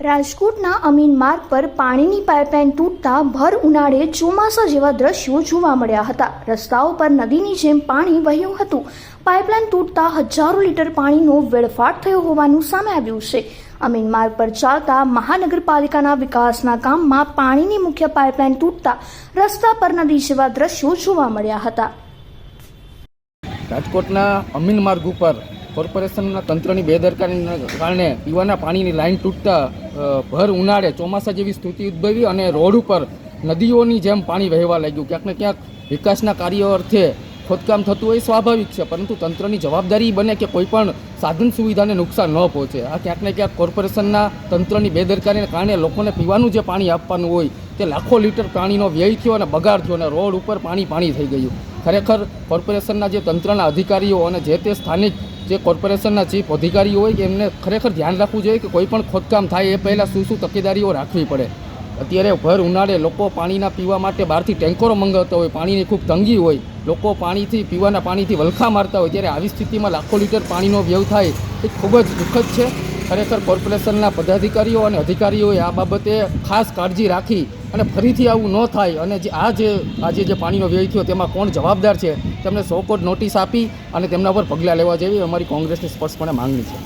રાજકોટના અમીન માર્ગ પર પાણીની પાઇપલાઇન તૂટતા ભર ઉનાળે ચોમાસા જેવા દ્રશ્યો જોવા મળ્યા હતા. રસ્તાઓ પર નદીની જેમ પાણી વહ્યું હતું. પાઇપલાઇન તૂટતા હજારો લીટર પાણીનો વેડફાટ થયો હોવાનું સામે આવ્યું છે. અમીન માર્ગ પર ચાલતા મહાનગરપાલિકાના વિકાસના કામમાં પાણીની મુખ્ય પાઇપલાઇન તૂટતા રસ્તા પર નદી જેવા દ્રશ્યો જોવા મળ્યા હતા. રાજકોટના અમીન માર્ગ ઉપર કોર્પોરેશનના તંત્રની બેદરકારીના કારણે પીવાના પાણીની લાઈન તૂટતા ભર ઉનાળે ચોમાસા જેવી સ્થિતિ ઉદ્ભવી અને રોડ ઉપર નદીઓની જેમ પાણી વહેવા લાગ્યું. ક્યાંક ને ક્યાંક વિકાસના કાર્યો અર્થે ખોદકામ થતું હોય સ્વાભાવિક છે, પરંતુ તંત્રની જવાબદારી બને કે કોઈ પણ સાધન સુવિધાને નુકસાન ન પહોંચે. આ ક્યાંક ને ક્યાંક કોર્પોરેશનના તંત્રની બેદરકારીને કારણે લોકોને પીવાનું જે પાણી આપવાનું હોય તે લાખો લીટર પાણીનો વ્યય થયો અને બગાડ થયો અને રોડ ઉપર પાણી પાણી થઈ ગયું. ખરેખર કોર્પોરેશનના જે તંત્રના અધિકારીઓ અને જે તે સ્થાનિક જે કોર્પોરેશનના ચીફ અધિકારીઓ હોય કે એમને ખરેખર ધ્યાન રાખવું જોઈએ કે કોઈ પણ ખોદકામ થાય એ પહેલાં શું શું તકેદારીઓ રાખવી પડે. અત્યારે ભર ઉનાળે લોકો પાણીના પીવા માટે બહારથી ટેન્કરો મંગાવતા હોય, પાણીની ખૂબ તંગી હોય. લોકો પાણીથી, પીવાના પાણીથી વલખા મારતા હોય. ત્યારે આવી સ્થિતિમાં લાખો લીટર પાણીનો વ્યવ થાય એ ખૂબ જ દુઃખદ છે. ખરેખર કોર્પોરેશનના પદાધિકારીઓ અને અધિકારીઓએ આ બાબતે ખાસ કાળજી રાખી અને ફરીથી આવું ન થાય અને જે આ જે આજે જે પાણીનો વ્યય થયો તેમાં કોણ જવાબદાર છે, તેમને સો કોટ નોટિસ આપી અને તેમના પર પગલાં લેવા જેવી અમારી કોંગ્રેસની સ્પષ્ટપણે માંગણી છે.